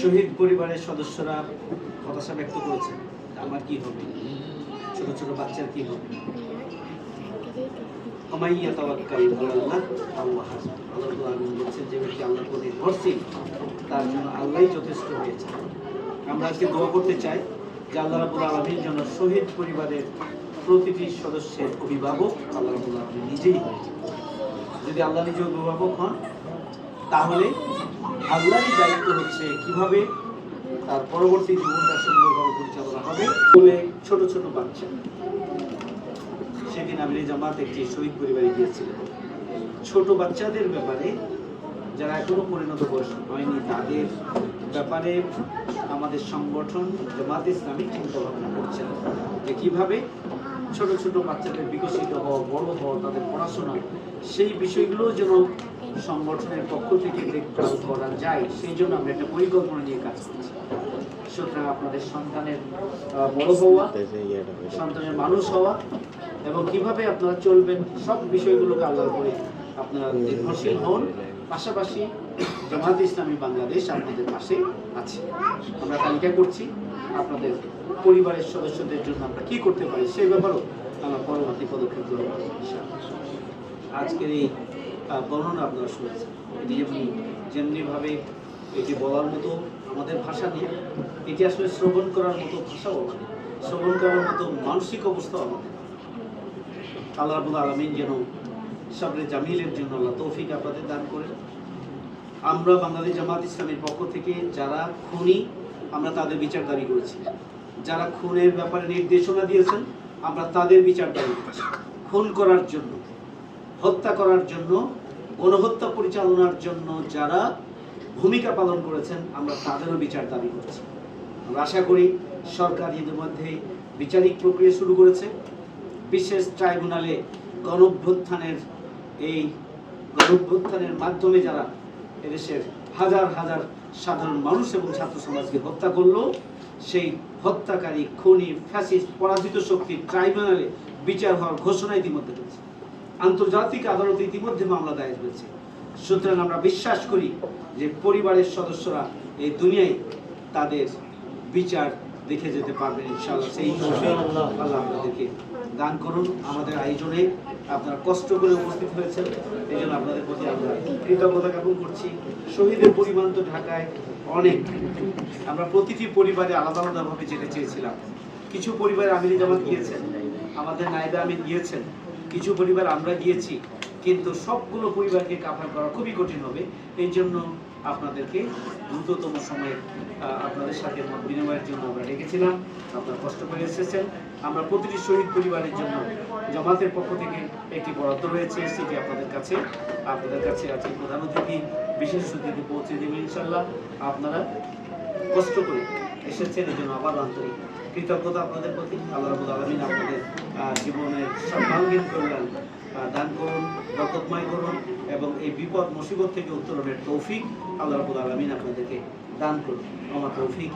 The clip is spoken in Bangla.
শহীদ পরিবারের সদস্যরা হতাশা ব্যক্ত করেছেন আমার কি হবে? ছোট ছোট বাচ্চার কি হবে? আল্লাহ আল্লাহ। আল্লাহ বলছেন যে তার জন্য আল্লাহই যথেষ্ট হয়েছে। আমরা আজকে দোয়া করতে চাই যে জন্য শহীদ পরিবারের প্রতিটি সদস্যের অভিভাবক আল্লাহ নিজেই হয়েছে যদি আল্লাহ নিজে অভিভাবক হন, তাহলে আল্লাহরই দায়িত্ব হচ্ছে কীভাবে তার পরবর্তী জীবনটা সুন্দরভাবে পরিচালনা হবে। বলে ছোট ছোট বাচ্চা। সেদিন আমির জামাত একটি শহীদ পরিবারে গিয়েছিলেন ছোট বাচ্চাদের ব্যাপারে যারা এখনও পরিণত বয়স হয়নি, তাদের ব্যাপারে আমাদের সংগঠন জামাত ইসলামী চিন্তা ভাবনা করছেন যে কীভাবে ছোট ছোট বাচ্চাদের বিকশিত হওয়া, বড় হওয়া, তাদের পড়াশোনা, সেই বিষয়গুলো যেন সংগঠনের পক্ষ থেকে দেখভাল করা যায়, সেই জন্য আমরা একটা পরিকল্পনা নিয়ে কাজ করছি। সুতরাং আপনাদের সন্তানের বড় হওয়া, সন্তানের মানুষ হওয়া এবং কীভাবে আপনারা চলবেন, সব বিষয়গুলোকে আল্লাহর করে আপনারা নির্ভরশীল হন। পাশাপাশি জামাত ইসলামী বাংলাদেশ আপনাদের পাশে আছে। আমরা তালিকা করছি। আপনাদের পরিবারের সদস্যদের জন্য আমরা কি করতে পারি সেই ব্যাপারেও আমরা পরবর্তী পদক্ষেপ গ্রহণ আজকের এই বর্ণনা আপনারা শুনেছেন। এটি যেমনি, যেমনিভাবে এটি বলার মতো আমাদের ভাষা নিয়ে, এটি আসলে শ্রবণ করার মতো ভাষাও আমাদের, শ্রবণ করার মতো মানসিক অবস্থাও আমাদের। আল্লাহ রাবুল আলমিন যেন সাবরে জামিলের জন্য আল্লাহ তৌফিক আপনাদের দান করেন। আমরা বাঙালি জামাত ইসলামের পক্ষ থেকে যারা খুনি আমরা তাদের বিচার দাবি করেছি। যারা খুনের ব্যাপারে নির্দেশনা দিয়েছেন, আমরা তাদের বিচার দাবি করেছি। খুন করার জন্য, হত্যা করার জন্য, গণহত্যা পরিচালনার জন্য যারা ভূমিকা পালন করেছেন, আমরা তাদেরও বিচার দাবি করছি। আমরা আশা করি সরকার ইতিমধ্যে বিচারিক প্রক্রিয়া শুরু করেছে। বিশেষ ট্রাইব্যুনালে গণভ্যুত্থানের এই গণভ্যুত্থানের মাধ্যমে যারা এদেশের হাজার হাজার সাধারণ মানুষ এবং ছাত্র সমাজকে হত্যা করল। সেই হত্যাকারী, খনি, ফ্যাসিস্ট, পরাজিত শক্তি ট্রাইব্যুনালে বিচার হওয়ার ঘোষণা ইতিমধ্যে রয়েছে আন্তর্জাতিক আদালতে ইতিমধ্যে মামলা দায়ের হয়েছে। সুতরাং আমরা বিশ্বাস করি যে পরিবারের সদস্যরা এই দুনিয়ায় তাদের বিচার দেখে যেতে পারবেন, ইনশাআল্লাহ। সেই তৌফিক আল্লাহ আপনাদেরকে দান করুন। আমাদের আয়োজনে আপনারা কষ্ট করে উপস্থিত হয়েছেন এই জন্য আপনাদের প্রতি আমরা কৃতজ্ঞতা জ্ঞাপন করছি। শহীদের পরিমাণ তো ঢাকায় অনেক। আমরা প্রতিটি পরিবারে আলাদা আলাদাভাবে যেতে চেয়েছিলাম। কিছু পরিবার আমির জামাত গিয়েছেন, আমাদের নাইবা আমির গিয়েছেন। কিছু পরিবার আমরা গিয়েছি, কিন্তু সবগুলো পরিবারকে কাভার করা খুবই কঠিন হবে। এই জন্য আপনাদেরকে দ্রুততম সময়ে আপনাদের সাথে মত বিনিময়ের জন্য আমরা ডেকেছিলাম আপনারা কষ্ট করে এসেছেন। আমরা প্রতিটি শহীদ পরিবারের জন্য জামাতের পক্ষ থেকে একটি বরাদ্দ রয়েছে, সেটি আপনাদের কাছে আপনাদের কাছে আছে প্রধান অতিথি, বিশেষ অতিথি পৌঁছে দেবেন ইনশাল্লাহ আপনারা কষ্ট করে এসেছেন, এই জন্য আবার আন্তরিক কৃতজ্ঞতা আপনাদের প্রতি। আল্লাহ আলমিন আপনাদের জীবনের সর্বাঙ্গীন কল্যাণ দান করুন বরকতময় করুন এবং এই বিপদ, মুসিবত থেকে উত্তরণের তৌফিক আল্লাহ রাবুল আলমিন আপনাদেরকে দান করুন। আমার তৌফিক